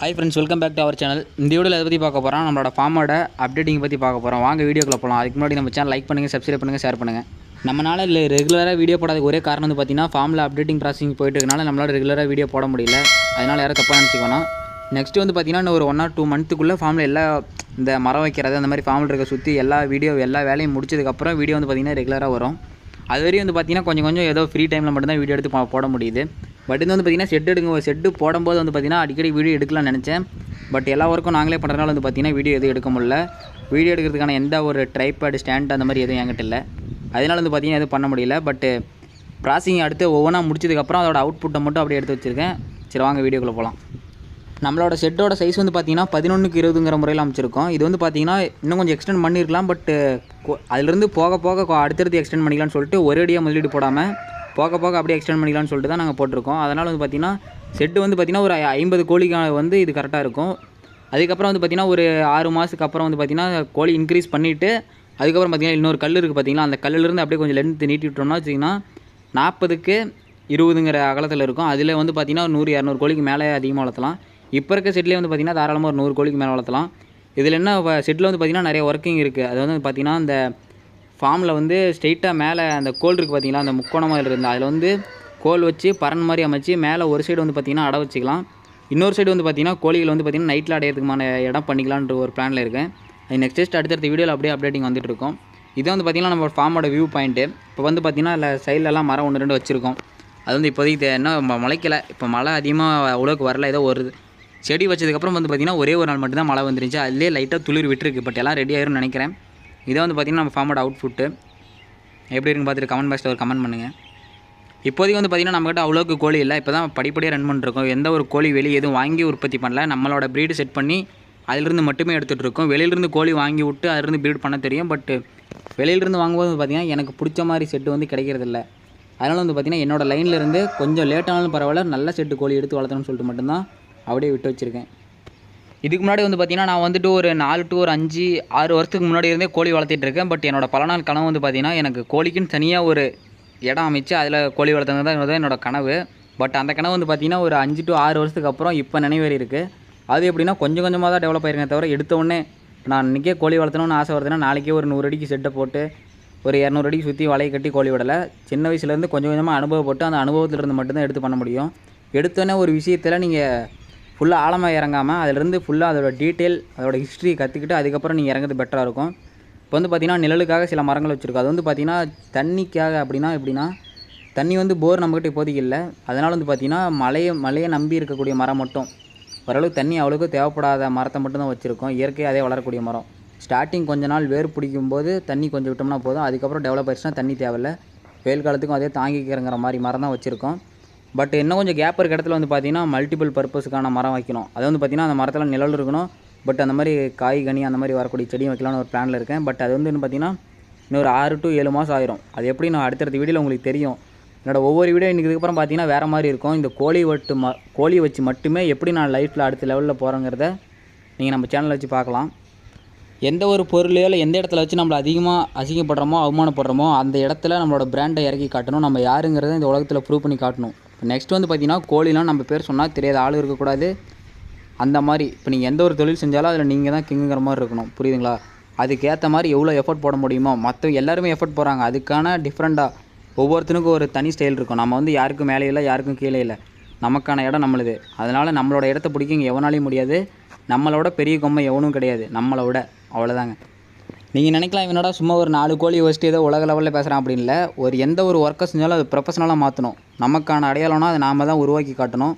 Hi friends welcome back to our channel இந்த வீடியோவில் எதை பற்றி பார்க்க போகிறோம் நம்மளோட ஃபார்மோட அப்டேட்டிங் பற்றி பார்க்க போகிறோம் வாங்க வீடியோக்குள்ள போகலாம் அதுக்கு முன்னாடி நம்ம சேனல் லைக் பண்ணுங்கள் சப்ஸ்கிரைப் பண்ணுங்கள் ஷேர் பண்ணுங்கள் நம்மளால் இல்லை ரெகுலராக வீடியோ போடாத ஒரே காரணம் வந்து பார்த்தீங்கன்னா ஃபார்மில் அப்டேட்டிங் ப்ராசஸிங் போயிட்டு இருக்கனால ரெகுலராக வீடியோ போட முடியல. அதனால் யாரும் தப்பாக நினச்சிக்கணும் நெக்ஸ்ட்டு வந்து பார்த்தீங்கன்னா இன்னும் ஒரு ஒன் ஆர் டூ மந்த்துக்குள்ளே ஃபார்மில் எல்லா இந்த மரம் வைக்கிறது அந்த மாதிரி ஃபார்மில் இருக்க சுற்றி எல்லா வீடியோ எல்லா வேலையும் முடிச்சதுக்கப்புறம் வீடியோ வந்து பார்த்திங்கன்னா ரெகுலராக வரும். அது வரையும் வந்து பார்த்தீங்கன்னா கொஞ்சம் கொஞ்சம் ஏதோ ஃப்ரீ டைமில் மட்டும்தான் வீடியோ எடுத்து போட முடியுது. பட் இது வந்து பார்த்தீங்கன்னா ஷெட் எடுங்க ஷெட்டு போடும்போது வந்து பார்த்திங்கன்னா அடிக்கடி வீடியோ எடுக்கலாம்னு நினச்சேன். பட் எல்லா ஒர்க்கும் நாங்களே பண்ணுறதுனால வந்து பார்த்தீங்கன்னா வீடியோ எதுவும் எடுக்க முடியல. வீடியோ எடுக்கிறதுக்கான எந்த ஒரு ட்ரைபேட் ஸ்டாண்ட் அந்த மாதிரி எதுவும் என்கிட்ட இல்லை. அதனால வந்து பார்த்திங்கன்னா எதுவும் பண்ண முடியல. பட்டு ப்ராசிங் அடுத்து ஒவ்வொன்றா முடிச்சதுக்கப்புறம் அதோட அவுட்புட்டை மட்டும் அப்படியே எடுத்து வச்சுருக்கேன். சரி வாங்க வீடியோக்குள்ளே போகலாம் நம்மளோட செட்டோட சைஸ் வந்து பார்த்திங்கன்னா பதினொன்றுக்கு இருபதுங்கிற முறையில் அமைச்சிருக்கோம். இது வந்து பார்த்தீங்கன்னா இன்னும் கொஞ்சம் எக்ஸ்டெண்ட் பண்ணியிருக்கலாம் பட்டு அதிலிருந்து போக போக அடுத்தடுத்து எக்ஸ்டெண்ட் பண்ணிக்கலாம்னு சொல்லிட்டு ஒரேடியாக முதலீடு போடாமல் போக போக அப்படியே எக்ஸ்டெண்ட் பண்ணிக்கலாம்னு சொல்லிட்டு தான் நாங்கள் போட்டிருக்கோம். அதனால் வந்து பார்த்திங்கன்னா செட்டு வந்து பார்த்திங்கன்னா ஒரு ஐம்பது கோழிக்கு வந்து இது கரெக்டாக இருக்கும். அதுக்கப்புறம் வந்து பார்த்திங்கன்னா ஒரு ஆறு மாதத்துக்கு அப்புறம் வந்து பார்த்தீங்கன்னா கோழி இன்க்ரீஸ் பண்ணிவிட்டு அதுக்கப்புறம் பார்த்திங்கன்னா இன்னொரு கல் இருக்குது பார்த்திங்கன்னா அந்த கல்லுலேருந்து அப்படியே கொஞ்சம் லென்த்து நீட்டி விட்டோம்னா வச்சிங்கன்னா நாற்பதுக்கு இருபதுங்கிற அகலத்தில் இருக்கும். அதில் வந்து பார்த்திங்கன்னா ஒரு நூறு இரநூறு கோழிக்கு மேலே அதிகமாக வளர்த்தலாம். இப்போ இருக்க செட்லேயே வந்து பார்த்தீங்கன்னா தாராளமாக ஒரு நூறு கோழிக்கு மேலே வளர்த்தலாம். இதில் என்ன செட்டில் வந்து பார்த்தீங்கன்னா நிறைய ஒர்க்கிங் இருக்குது அது வந்து பார்த்திங்கன்னா அந்த ஃபார்மில் வந்து ஸ்ட்ரெயிட்டாக மேலே அந்த கோல் இருக்குது பார்த்தீங்களா அந்த முக்கோணமாக இருந்தால் அதில் வந்து கோல் வச்சு பரன் மாதிரி அமைச்சு மேலே ஒரு சைடு வந்து பார்த்திங்கன்னா அடை வச்சுக்கலாம். இன்னொரு சைடு வந்து பார்த்தீங்கன்னா கோழிகள் வந்து பார்த்தீங்கன்னா நைட்டில் அடையிறதுக்குமான இடம் பண்ணிக்கலான்ற ஒரு பிளானில் இருக்கேன். அது நெக்ஸ்ட் ஜஸ்ட் அடுத்தடுத்த வீடியோவில் அப்படியே அப்டேட்டிங் வந்துட்டு இருக்கும். இது வந்து பார்த்திங்கன்னா நம்ம ஃபார்மோட வியூ பாயிண்ட்டு இப்போ வந்து பார்த்தீங்கன்னா இல்லை சைட்லலாம் மரம் ஒன்று ரெண்டு வச்சுருக்கோம். அது வந்து இப்போதைக்கு என்ன முளைக்கலை. இப்போ மழை அதிகமாக அவ்வளோக்கு வரல. ஏதோ ஒரு செடி வச்சதுக்கப்புறம் வந்து பார்த்திங்கன்னா ஒரே ஒரு நாள் மட்டும்தான் மழை வந்துருந்துச்சு. அதுலேயே லைட்டாக துளிர் விட்டுருக்கு. பட் எல்லாம் ரெடி ஆயிரும்னு நினைக்கிறேன். இதை வந்து பார்த்திங்கன்னா நம்ம ஃபார்மோட அவுட்ஃபுட்டு எப்படி இருக்குன்னு பார்த்துட்டு கமெண்ட் பாக்ஸில் ஒரு கமெண்ட் பண்ணுங்கள் இப்போதைக்கு வந்து பார்த்திங்கன்னா நம்மகிட்ட அவ்வளோக்கு கோழி இல்லை. இப்போ தான் படிப்படியாக ரன் பண்ணிருக்கோம் எந்த ஒரு கோழி வெளியே எதுவும் வாங்கி உற்பத்தி பண்ணல. நம்மளோட ப்ரீடு செட் பண்ணி அதிலிருந்து மட்டுமே எடுத்துகிட்டு இருக்கோம் கோழி வாங்கி விட்டு அதிலிருந்து ப்ரீட் பண்ண தெரியும். பட் வெளியிலிருந்து வாங்கும்போது பார்த்திங்கன்னா எனக்கு பிடிச்ச மாதிரி செட்டு வந்து கிடைக்கிறதில்ல அதனால் வந்து பார்த்திங்கன்னா என்னோடய லைனில் இருந்து கொஞ்சம் லேட்டானாலும் பரவாயில்ல. நல்ல செட்டு கோழி எடுத்து வளர்த்தணும்னு சொல்லிட்டு மட்டும்தான் அப்படியே விட்டு வச்சுருக்கேன். இதுக்கு முன்னாடி வந்து பார்த்தீங்கன்னா நான் வந்துட்டு ஒரு நாலு டு ஒரு அஞ்சு ஆறு வருஷத்துக்கு முன்னாடி இருந்தே கோழி வளர்த்திட்டு இருக்கேன். பட் என்னோட பல நாள் கனவு வந்து பார்த்தீங்கன்னா எனக்கு கோழிக்குன்னு தனியாக ஒரு இடம் அமைச்சு அதில் கோழி வளர்த்துறது தான் என்னோட- கனவு. பட் அந்த கனவு வந்து பார்த்தீங்கன்னா ஒரு அஞ்சு டு ஆறு வருஷத்துக்கு அப்புறம் இப்போ நினைவேறி இருக்குது அது எப்படின்னா கொஞ்சம் கொஞ்சமாக தான் டெவலப் ஆயிருக்கேன் தவிர எடுத்த உடனே நான் இன்றைக்கே கோழி வளர்த்தணும்னு ஆசை வருதுன்னா நாளைக்கே ஒரு நூறு அடிக்கு செட்டை போட்டு ஒரு இரநூறு அடிக்கு சுற்றி வலையை கட்டி கோழி விடலை. சின்ன வயசுலேருந்து கொஞ்சம் கொஞ்சமாக அனுபவப்பட்டு அந்த அனுபவத்திலிருந்து மட்டும்தான் எடுத்து பண்ண முடியும். எடுத்தோடனே ஒரு விஷயத்தில் நீங்கள் ஃபுல்லாக ஆழமாக இறங்காமல் அதிலிருந்து ஃபுல்லாக அதோட டீட்டெயில் அதோட ஹிஸ்ட்ரி கற்றுக்கிட்டு அதுக்கப்புறம் நீங்கள் இறங்குறது பெட்டராக இருக்கும். இப்போ வந்து பார்த்திங்கன்னா நிழலுக்காக சில மரங்கள் வச்சுருக்கோம் அது வந்து பார்த்திங்கன்னா தண்ணிக்காக அப்படின்னா எப்படின்னா தண்ணி வந்து போர் நம்மக்கிட்ட இப்போதைக்கு இல்லை. அதனால் வந்து பார்த்திங்கன்னா மலையை மலையை நம்பி இருக்கக்கூடிய மரம் மட்டும். ஓரளவுக்கு தண்ணி அவ்வளோக்கு தேவைப்படாத மரத்தை மட்டும் தான் வச்சுருக்கோம். இயற்கையாக அதே வளரக்கூடிய மரம். ஸ்டார்டிங் கொஞ்ச நாள் வேர் பிடிக்கும் போது தண்ணி கொஞ்சம் விட்டோம்னா போதும். அதுக்கப்புறம் டெவலப் ஆயிடுச்சுன்னா தண்ணி தேவையில்லை. வெயில் காலத்துக்கும் அதே தாங்கிக்கிறங்கிற மாதிரி மரம் தான் வச்சுருக்கோம். பட் இன்னும் கொஞ்சம் கேப் இருக்க இடத்துல வந்து பார்த்தீங்கன்னா மல்டிபிள் பர்பஸுக்கான மரம் வைக்கணும். அது வந்து பார்த்தீங்கன்னா அந்த மரத்தில் நிழல் இருக்கணும். பட் அந்த மாதிரி காய் கனி அந்த மாதிரி வரக்கூடிய செடியும் வைக்கலாம்னு ஒரு பிளானில் இருக்கேன். பட் அது வந்து பார்த்தீங்கன்னா இன்னொரு ஆறு டு ஏழு மாதம் ஆயிரும். அது எப்படி நான் அடுத்தடுத்த வீடியோவில் உங்களுக்கு தெரியும். என்னோட ஒவ்வொரு வீடியோ இன்றைக்கி அப்புறம் பார்த்தீங்கன்னா வேறு மாதிரி இருக்கும். இந்த கோழி வட்டு ம கோழி வச்சு மட்டுமே எப்படி நான் லைஃப்பில் அடுத்த லெவலில் போகிறேங்கிறத நீங்கள் நம்ம சேனலில் வச்சு பார்க்கலாம் எந்த ஒரு பொருளையோ இல்லை எந்த இடத்துல வச்சு நம்மளை அதிகமாக அசிங்கப்படுறோமோ அவமானப்படுறோமோ அந்த இடத்துல நம்மளோட பிராண்டை இறக்கி காட்டணும். நம்ம யாருங்கிறத இந்த உலகத்தில் ப்ரூவ் பண்ணி காட்டணும். இப்போ நெக்ஸ்ட் வந்து பார்த்தீங்கன்னா கோழிலாம் நம்ம பேர் சொன்னால் தெரியாத ஆள் இருக்கக்கூடாது. அந்த மாதிரி இப்போ நீங்கள் எந்த ஒரு தொழில் செஞ்சாலும் அதில் நீங்கள் தான் கிங்குங்கிற மாதிரி இருக்கணும். புரியுதுங்களா? அதுக்கேற்ற மாதிரி எவ்வளோ எஃபர்ட் போட முடியுமோ மற்ற எல்லாருமே எஃபர்ட் போகிறாங்க அதுக்கான டிஃப்ரெண்ட்டாக ஒவ்வொருத்தனுக்கும் ஒரு தனி ஸ்டைல் இருக்கும். நம்ம வந்து யாருக்கும் மேலே இல்லை யாருக்கும் கீழே இல்லை. நமக்கான இடம் நம்மளுது. அதனால் நம்மளோட இடத்த பிடிக்க இங்கே எவனாலையும் முடியாது. நம்மளோட பெரிய கொம்மை எவனும் கிடையாது. நம்மளை விட. அவ்வளோதாங்க நீங்கள் நினைக்கலாம் இவனோட சும்மா ஒரு நாலு கோழி வச்சுட்டு ஏதோ உலக லெவலில் பேசுகிறான் அப்படின்னு இல்லை. ஒரு எந்த ஒரு ஒர்க்கை செஞ்சாலும் அது ப்ரொஃபஷனலாக மாற்றணும் நமக்கான அடையாளம்னா அதை நாம தான் உருவாக்கி காட்டணும்.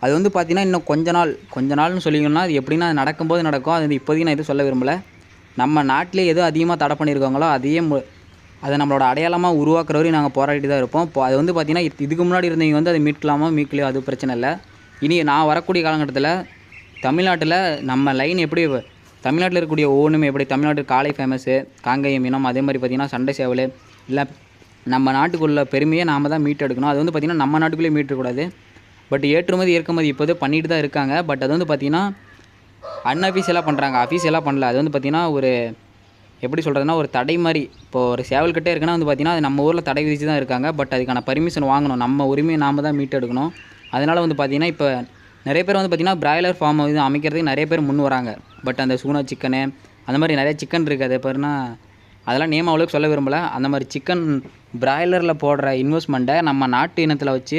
அது வந்து பார்த்தீங்கன்னா இன்னும் கொஞ்ச நாள் கொஞ்ச நாள்னு சொல்லிங்கன்னா அது எப்படின்னா அது நடக்கும்போது நடக்கும். அது வந்து இப்போதைக்கு நான் எதுவும் சொல்ல விரும்பலை. நம்ம நாட்டிலே எது அதிகமாக தடை பண்ணியிருக்காங்களோ அதையே மு- அதை நம்மளோட அடையாளமாக உருவாக்குற வரையும் நாங்கள் போராடிட்டு தான் இருப்போம். இப்போ அது வந்து பார்த்தீங்கன்னா இதுக்கு முன்னாடி இருந்தவங்க வந்து அதை மீட்கலாமோ மீட்கலையோ அது பிரச்சனை இல்லை. இனி நான் வரக்கூடிய காலகட்டத்தில் தமிழ்நாட்டில் நம்ம லைன் எப்படி தமிழ்நாட்டில் இருக்கக்கூடிய ஒவ்வொன்றுமே எப்படி தமிழ்நாட்டு காலை ஃபேமஸ்ஸு காங்கேயம் இனம் அதே மாதிரி பார்த்திங்கன்னா சண்டை சேவல் இல்லை நம்ம நாட்டுக்குள்ள பெருமையை நாம் தான் மீட் எடுக்கணும் அது வந்து பார்த்திங்கன்னா நம்ம நாட்டுக்குள்ளேயே மீட்டக்கூடாது. பட் ஏற்றுமதி இறக்குமதி இப்போது பண்ணிட்டு தான் இருக்காங்க. பட் அது வந்து பார்த்திங்கன்னா அன்அஃபீஷியலாக பண்ணுறாங்க அஃபீஷியலாக பண்ணல. அது வந்து பார்த்திங்கன்னா ஒரு எப்படி சொல்கிறதுனா ஒரு தடை மாதிரி. இப்போ ஒரு சேவல் கிட்டே இருக்குன்னா வந்து பார்த்திங்கன்னா அது நம்ம ஊரில் தடை விதிச்சு தான் இருக்காங்க. பட் அதுக்கான பர்மிஷன் வாங்கணும். நம்ம உரிமையை நாம் தான் மீட்டு எடுக்கணும் அதனால் வந்து பார்த்திங்கன்னா இப்போ நிறைய பேர் வந்து பார்த்திங்கன்னா பிராய்லர் ஃபார்ம் வந்து அமைக்கிறதுக்கு நிறைய பேர் முன் வராங்க. பட் அந்த சூனா சிக்கனு அந்த மாதிரி நிறைய சிக்கன் இருக்குது அது பேர்னா அதெல்லாம் நேம் அவ்வளோக்கு சொல்ல விரும்பலை. அந்த மாதிரி சிக்கன் பிராய்லரில் போடுற இன்வெஸ்ட்மெண்ட்டை நம்ம நாட்டு இனத்தில் வச்சு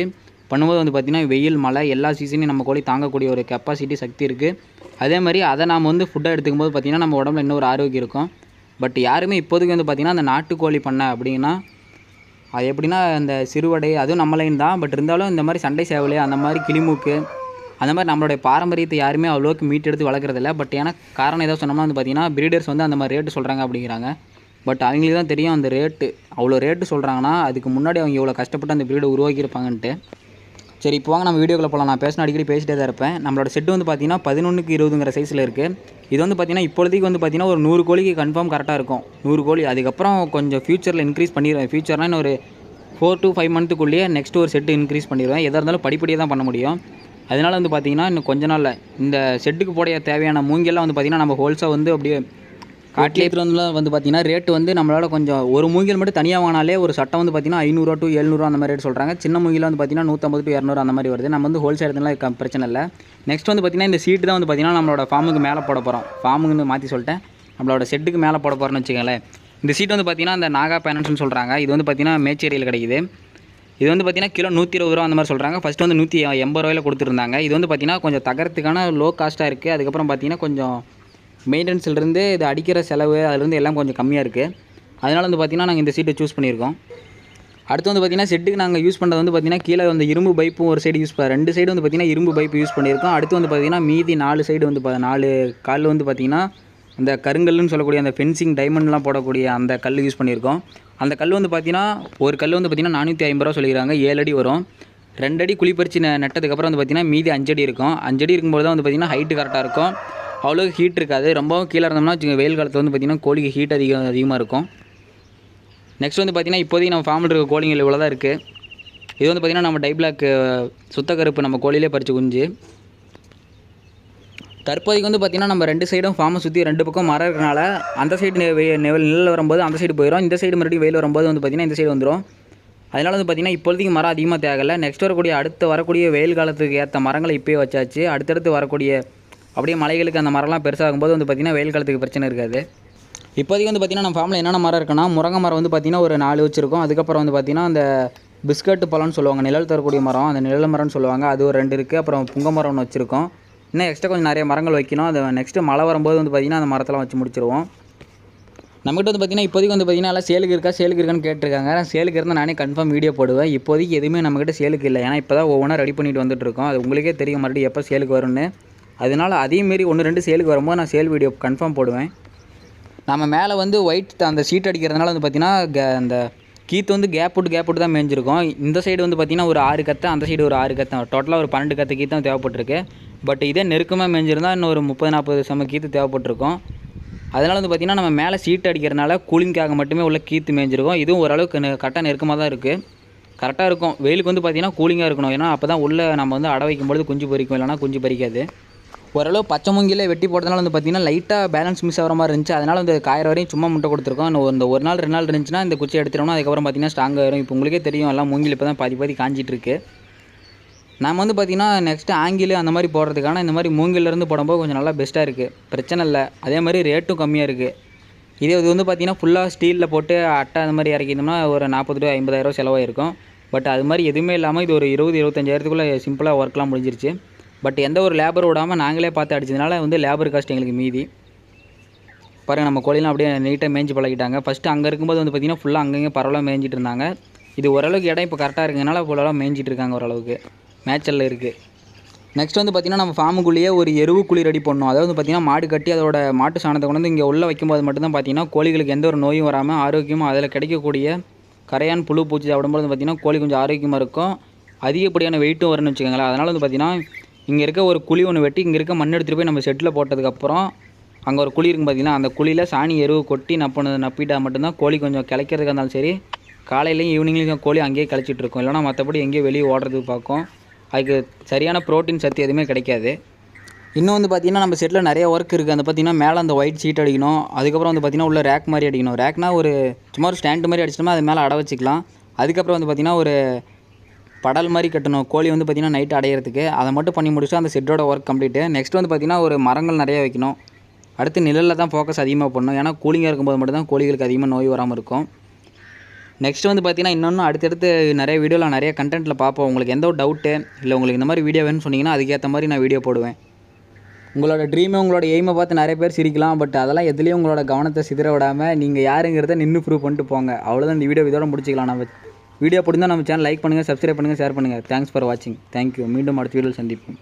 பண்ணும்போது வந்து பார்த்திங்கன்னா வெயில் மழை எல்லா சீசனையும் நம்ம கோழி தாங்கக்கூடிய ஒரு கெப்பாசிட்டி சக்தி இருக்குது அதே மாதிரி அதை நாம் வந்து ஃபுட்டாக எடுத்துக்கும் போது பார்த்திங்கன்னா நம்ம உடம்புல இன்னும் ஒரு ஆரோக்கியம் இருக்கும். பட் யாருமே இப்போதைக்கு வந்து பார்த்திங்கன்னா அந்த நாட்டுக்கோழி பண்ணை அப்படின்னா அது எப்படின்னா இந்த சிறுவடை அதுவும் நம்ம லைன் தான். பட் இருந்தாலும் இந்த மாதிரி சண்டை சேவலை அந்த மாதிரி கிளிமூக்கு அந்த மாதிரி நம்மளுடைய பாரம்பரியத்தை யாருமே அவ்வளோக்கு மீட்டெடுத்து வளர்க்குறதில்ல. பட் ஏன்னா காரணம் ஏதாவது சொன்னோம்னா வந்து பார்த்திங்கன்னா பிரீடர்ஸ் வந்து அந்த மாதிரி ரேட்டு சொல்கிறாங்க அப்படிங்கிறாங்க. பட் அவங்களுக்கு தான் தெரியும் அந்த ரேட்டு அவ்வளோ ரேட்டு சொல்கிறாங்கன்னா அதுக்கு முன்னாடி அவங்க இவ்வளோ கஷ்டப்பட்டு அந்த பிரீடை உருவாக்கியிருப்பாங்கன்ட்டு. சரி இப்போ வாங்க நம்ம வீடியோக்குள்ளே போகலாம் நான் பேசின அடிக்கடி பேசிட்டே தான் இருப்பேன். நம்மளோட செட்டு வந்து பார்த்தீங்கன்னா பதினொன்றுக்கு இருபதுங்கிற சைஸில் இருக்குது இது வந்து பார்த்தீங்கன்னா இப்போதைக்கு வந்து பார்த்தீங்கன்னா ஒரு நூறு கோழிக்கு கன்ஃபார்ம் கரெக்டாக இருக்கும். நூறு கோழி. அதுக்கப்புறம் கொஞ்சம் ஃப்யூச்சரில் இன்க்ரீஸ் பண்ணிடுவேன். ஃபியூச்சர்னால் இன்னும் ஒரு ஃபோர் டு ஃபைவ் மந்த்துக்குள்ளேயே நெக்ஸ்ட் ஒரு செட்டு இன்க்ரீஸ் பண்ணிடுவேன். எதாக இருந்தாலும் படிப்படியாக தான் பண்ண முடியும். அதனால் வந்து பார்த்தீங்கன்னா இன்னும் கொஞ்ச நாளில் இந்த செட்டுக்கு போடைய தேவையான மூங்கெல்லாம் வந்து பார்த்தீங்கன்னா நம்ம ஹோல்ஸாக வந்து அப்படியே காட்டிலே எடுத்துகிட்டு வந்து பார்த்தீங்கன்னா ரேட்டு வந்து நம்மளால் கொஞ்சம் ஒரு மூங்கில் மட்டும் தனியாக வாங்கினாலே ஒரு சட்டம் வந்து பார்த்தீங்கன்னா ஐநூறுரூவா டு எழுநூறுவா அந்த மாதிரி ரேட் சொல்கிறாங்க சின்ன மூங்கில் வந்து பார்த்தீங்கன்னா நூற்றம்பது டு இரநூறு அந்த மாதிரி வருது. நம்ம வந்து ஹோல்சேல் எடுத்துலாம் பிரச்சனை இல்லை. நெக்ஸ்ட் வந்து பார்த்தீங்கன்னா இந்த சீட்டு தான் வந்து பார்த்தீங்கன்னா நம்மளோட ஃபார்முக்கு மேலே போட போகிறோம் ஃபார்முன்னு மாற்றி சொல்லிட்டேன். நம்மளோட செட்டுக்கு மேலே போட போகிறோம்னு வச்சுக்கோங்களேன். இந்த சீட் வந்து பார்த்தீங்கன்னா அந்த நாகா பேனல்ஸ்னு சொல்கிறாங்க இது வந்து பார்த்தீங்கன்னா மேச்சேரியில் கிடைக்குது. இது வந்து பார்த்தீங்கன்னா கிலோ நூற்றி இருபது ரூபா அந்த மாதிரி சொல்கிறாங்க ஃபஸ்ட்டு வந்து நூற்றி எண்பது ரூபாயில் கொடுத்துருந்தாங்க. இது வந்து பார்த்தீங்கன்னா கொஞ்சம் தகரத்துக்கான லோ காஸ்ட்டாக இருக்குது அதுக்கப்புறம் பார்த்தீங்கன்னா கொஞ்சம் மெயின்டெனன்ஸ்லேருந்து இது அடிக்கிற செலவு அதுலேருந்து எல்லாம் கொஞ்சம் கம்மியாக இருக்குது அதனால் வந்து பார்த்திங்கன்னா நாங்கள் இந்த சீட்டை சூஸ் பண்ணியிருக்கோம். அடுத்து வந்து பார்த்தீங்கன்னா செட்டுக்கு நாங்கள் யூஸ் பண்ணுறது வந்து பார்த்தீங்கன்னா கீழே வந்து இரும்பு பைப்பும் ஒரு சைடு யூஸ் பண்ண ரெண்டு சைடு வந்து பார்த்தீங்கன்னா இரும்பு பைப்பு யூஸ் பண்ணியிருக்கோம். அடுத்து வந்து பார்த்தீங்கன்னா மீதி நாலு சைடு வந்து பா- நாலு கால் வந்து பார்த்தீங்கன்னா அந்த கருங்கல்லுன்னு சொல்லக்கூடிய அந்த ஃபென்சிங் டைமண்ட்லாம் போடக்கூடிய அந்த கல் யூஸ் பண்ணியிருக்கோம். அந்த கல் வந்து பார்த்தீங்கன்னா ஒரு கல் வந்து பார்த்தீங்கன்னா நானூற்றி ஐம்பது ரூபா சொல்லிக்கிறாங்க. ஏழு அடி வரும். ரெண்டு அடி குழி பறிச்சு நட்டதுக்கப்புறம் வந்து பார்த்தீங்கன்னா மீதி அஞ்சடி இருக்கும். அஞ்சடி இருக்கும்போது தான் வந்து பார்த்தீங்கன்னா ஹைட்டு கரெக்டாக இருக்கும். அவ்வளோ ஹீட் இருக்காது. ரொம்பவும் கீழே இருந்தோம்னா வச்சுக்கோங்க, வெயில் காலத்தில் வந்து பார்த்தீங்கன்னா கோழிக்கு ஹீட் அதிகம் அதிகமாக இருக்கும். நெக்ஸ்ட் வந்து பார்த்திங்கன்னா இப்போதைக்கு நம்ம ஃபார்மில் இருக்க கோழிங்கள் இவ்வளோ தான் இருக்குது இது வந்து பார்த்தீங்கன்னா நம்ம டை சுத்த கருப்பு நம்ம கோழிலே பறிச்சு குஞ்சு தற்போதைக்கு வந்து பார்த்திங்கன்னா நம்ம ரெண்டு சைடும் ஃபார்மை சுற்றி ரெண்டு பக்கம் மரம் இருக்கனால அந்த சைடு நெவல் நிழல் வரும்போது அந்த சைடு போயிடும் இந்த சைடு மறுபடியும் வெயில் வரும்போது வந்து பார்த்தீங்கன்னா இந்த சைடு வந்துடும் அதனால் வந்து பார்த்தீங்கன்னா இப்போதைக்கு மரம் அதிகமாக தேவையில்ல. நெக்ஸ்ட் வரக்கூடிய அடுத்து வரக்கூடிய வெயில் காலத்துக்கு ஏற்ற மரங்களை இப்போயே வச்சாச்சு. அடுத்தடுத்து வரக்கூடிய அப்படியே மலைகளுக்கு அந்த மரம்லாம் பெருசாகும்போது வந்து பார்த்திங்கன்னா வெயில் காலத்துக்கு பிரச்சனை இருக்காது. இப்போதைக்கு வந்து பார்த்திங்கன்னா நம்ம ஃபார்மில் என்னென்ன மரம் இருக்குன்னா முருங்கை மரம் வந்து பார்த்திங்கன்னா ஒரு நாலு வச்சுருக்கோம். அதுக்கப்புறம் வந்து பார்த்திங்கன்னா அந்த பிஸ்கட் பழம்னு சொல்லுவாங்க நிழல் தரக்கூடிய மரம். அந்த நிழல் மரம்னு சொல்லுவாங்க. அது ஒரு ரெண்டு இருக்குது அப்புறம் புங்க மரம் ஒன்று வச்சுருக்கோம். இன்னும் எக்ஸ்ட்ரா கொஞ்சம் நிறைய மரங்கள் வைக்கணும். அது நெக்ஸ்ட்டு மழை வரும்போது வந்து பார்த்திங்கன்னா அந்த மரத்தெல்லாம் வச்சு முடிச்சிருவோம். நம்மகிட்ட வந்து பார்த்திங்கன்னா இப்போதைக்கு வந்து பார்த்திங்கன்னா எல்லாம் சேலுக்கு இருக்கா சேலுக்கு இருக்கான்னு கேட்டிருக்காங்க. சேலுக்கு இருந்தால் நானே கன்ஃபார்ம் வீடியோ போடுவேன். இப்போதைக்கு எதுவுமே நம்மகிட்ட சேலுக்கு இல்லை. ஏன்னா இப்போ தான் ஒவ்வொன்றா ரெடி பண்ணிட்டு வந்துட்டுருக்கோம் அது உங்களுக்கே தெரியும் மறுபடியும் எப்போ சேலுக்கு வரும்னு. அதனால அதேமாரி ஒன்று ரெண்டு சேலுக்கு வரும்போது நான் சேல் வீடியோ கன்ஃபார்ம் போடுவேன். நம்ம மேலே வந்து ஒயிட் அந்த சீட் அடிக்கிறதுனால வந்து பார்த்திங்கன்னா க- அந்த கீத்து வந்து கேப் விட்டு கேப் விட்டு தான் மேய்ஞ்சிருக்கும். இந்த சைடு வந்து பார்த்திங்கன்னா ஒரு ஆறு கத்தை அந்த சைடு ஒரு ஆறு கத்தை. டோட்டலாக ஒரு பன்னெண்டு கத்தை கீத்து தான் தேவைப்பட்டிருக்கு. பட் இதே நெருக்கமாக மேஞ்சிருந்தால் இன்னும் ஒரு முப்பது நாற்பது செம்ம கீத்து தேவைப்பட்டிருக்கும். அதனால் வந்து பார்த்திங்கன்னா நம்ம மேலே சீட் அடிக்கிறனால கூலிங்காக மட்டுமே உள்ள கீத்து மேய்ஞ்சிருக்கும். இதுவும் ஓரளவுக்கு கரெக்டாக நெருக்கமாக தான் இருக்குது கரெக்டாக இருக்கும். வெயிலுக்கு வந்து பார்த்திங்கன்னா கூலிங்காக இருக்கணும். ஏன்னா அப்போ தான் உள்ளே நம்ம வந்து அடை வைக்கும்பொழுது குஞ்சு பொரிக்கும். இல்லைனா குஞ்சு பறிக்காது. ஓரளவு பச்சை மூங்கிலே வெட்டி போட்டதுனால வந்து பார்த்திங்கன்னா லைட்டாக பேலன்ஸ் மிஸ் ஆகிற மாதிரி இருந்துச்சு. அதனால் வந்து காயிற வரையும் சும்மா முட்டை கொடுத்துருக்கோம். இந்த ஒரு நாள் ரெண்டு நாள் இருந்துச்சுன்னா இந்த குச்சி எடுத்துட்டோம்னா அதுக்கப்புறம் பார்த்திங்கன்னா ஸ்ட்ராங்காக வரும் இப்போ உங்களுக்கே தெரியும் எல்லாம் மூங்கில் இப்போ தான் பாதி பாதி காஞ்சிட்டு இருக்கு. நம்ம வந்து பார்த்திங்கன்னா நெக்ஸ்ட்டு ஆங்கிலு அந்த மாதிரி போடுறதுக்கான இந்த மாதிரி மூங்கிலேருந்து போடும்போது கொஞ்சம் நல்லா பெஸ்ட்டாக இருக்குது பிரச்சனை இல்லை. அதே மாதிரி ரேட்டும் கம்மியாக இருக்குது இதே இது வந்து பார்த்திங்கன்னா ஃபுல்லாக ஸ்டீலில் போட்டு அட்டை அந்த மாதிரி இறக்கிட்டோம்னா ஒரு நாற்பது டு ஐம்பதாயிரம் செலவாயிருக்கும். பட் அது மாதிரி எதுவுமே இல்லாமல் இது ஒரு இருபது இருபத்தஞ்சாயிரத்துக்குள்ளே சிம்பிளாக ஒர்க்லாம் முடிஞ்சிருச்சு. பட் எந்த ஒரு லேபர் விடாமல் நாங்களே பார்த்து அடிச்சதுனால வந்து லேபர் காஸ்ட் எங்களுக்கு மீதி. பாருங்கள் நம்ம கோழிலாம் அப்படியே நீட்டாக மேய்ஞ்சி பழகிட்டாங்க. ஃபஸ்ட்டு அங்கே இருக்கும்போது வந்து பார்த்திங்கன்னா ஃபுல்லாக அங்கங்கே பரவலாக மேய்ஞ்சிட்டு இருந்தாங்க. இது ஓரளவுக்கு இடம் இப்போ கரெக்டாக இருக்கிறதுனால ஃபுல்லாக மேய்ஞ்சிட்டு இருக்காங்க ஓரளவுக்கு. மேய்ச்சலில் இருக்குது நெக்ஸ்ட் வந்து பார்த்திங்கன்னா நம்ம ஃபார்முக்குள்ளேயே ஒரு எருவு குழி ரெடி பண்ணோம் அதாவது வந்து பார்த்திங்கன்னா மாடு கட்டி அதோட மாட்டு சாணத்தை கொண்டு வந்து இங்கே உள்ளே வைக்கும்போது மட்டும்தான் பார்த்திங்கன்னா கோழிகளுக்கு எந்த ஒரு நோயும் வராமல் ஆரோக்கியமாக அதில் கிடைக்கக்கூடிய கரையான் புழு பூச்சி சாப்பிடும்போது வந்து பார்த்திங்கன்னா கோழி கொஞ்சம் ஆரோக்கியமாக இருக்கும். அதிகப்படியான வெயிட்டும் வரும்னு வச்சுக்கோங்களேன். அதனால் வந்து பார்த்திங்கன்னா இங்கே இருக்க ஒரு குழி ஒன்று வெட்டி இங்கே இருக்க மண் எடுத்துகிட்டு போய் நம்ம செட்டில் போட்டதுக்கப்புறம் அங்கே ஒரு குழி இருக்கும் பார்த்திங்கன்னா அந்த குழியில் சாணி எருவு கொட்டி நப்பினது நப்பிட்டா மட்டும்தான் கோழி கொஞ்சம் கிளைக்கிறதுக்கு இருந்தாலும் சரி காலையிலையும் ஈவினிங்லேயும் கோழி அங்கேயே கழிச்சிட்டு இருக்கும். இல்லைனா மற்றபடி எங்கேயும் வெளியே ஓடுறதுக்கு பார்க்கும். அதுக்கு சரியான ப்ரோட்டீன் சத்து எதுவுமே கிடைக்காது. இன்னும் வந்து பார்த்திங்கன்னா நம்ம செட்டில் நிறைய ஒர்க் இருக்குது அந்த பார்த்திங்கன்னா மேலே அந்த ஒயிட் சீட் அடிக்கணும். அதுக்கப்புறம் வந்து பார்த்திங்கன்னா உள்ள ரேக் மாதிரி அடிக்கணும். ரேக்னால் ஒரு சும்மா ஒரு ஸ்டாண்டு மாதிரி அடிச்சிட்டோம்னா அது மேலே அடை வச்சுக்கலாம். அதுக்கப்புறம் வந்து பார்த்திங்கன்னா ஒரு படல் மாதிரி கட்டணும். கோழி வந்து பார்த்திங்கன்னா நைட் அடையிறதுக்கு. அதை மட்டும் பண்ணி முடிச்சுட்டு அந்த செட்டோட ஒர்க் கம்ப்ளீட்டு நெக்ஸ்ட் வந்து பார்த்திங்கன்னா ஒரு மரங்கள் நிறைய வைக்கணும். அடுத்து நிழலில் தான் ஃபோக்கஸ் அதிகமாக பண்ணணும். ஏன்னா கூலிங்காக இருக்கும்போது மட்டும்தான் கோழிகளுக்கு அதிகமாக நோய் வராமல் இருக்கும். நெக்ஸ்ட் வந்து பார்த்தீங்கன்னா இன்னொன்று அடுத்தடுத்து நிறைய வீடியோவில் நிறைய கண்டென்ட்டில் பார்ப்போம். உங்களுக்கு எந்த ஒரு டவுட்டு இல்லை உங்களுக்கு இந்த மாதிரி வீடியோ வேணும்னு சொன்னிங்கன்னா அதுக்கேற்ற மாதிரி நான் வீடியோ போடுவேன். உங்களோட ட்ரீமை உங்களோட எய்மை பார்த்து நிறைய பேர் சிரிக்கலாம். பட் அதெல்லாம் எதுலேயும் உங்களோட கவனத்தை சிதற விடாமல் நீங்கள் யாருங்கிறத நின்று ப்ரூவ் பண்ணிட்டு போங்க. அவ்வளோதான் இந்த வீடியோ இதோட முடிச்சிக்கலாம். நம்ம வீடியோ பிடிந்தால் நம்ம சேனல் லைக் பண்ணுங்கள் சப்ஸ்கிரைப் பண்ணுங்கள் ஷேர் பண்ணுங்கள் தேங்க்ஸ் ஃபார் வாட்சிங் தேங்க்யூ மீண்டும் அடுத்த வீடியோவில் சந்திப்போம்.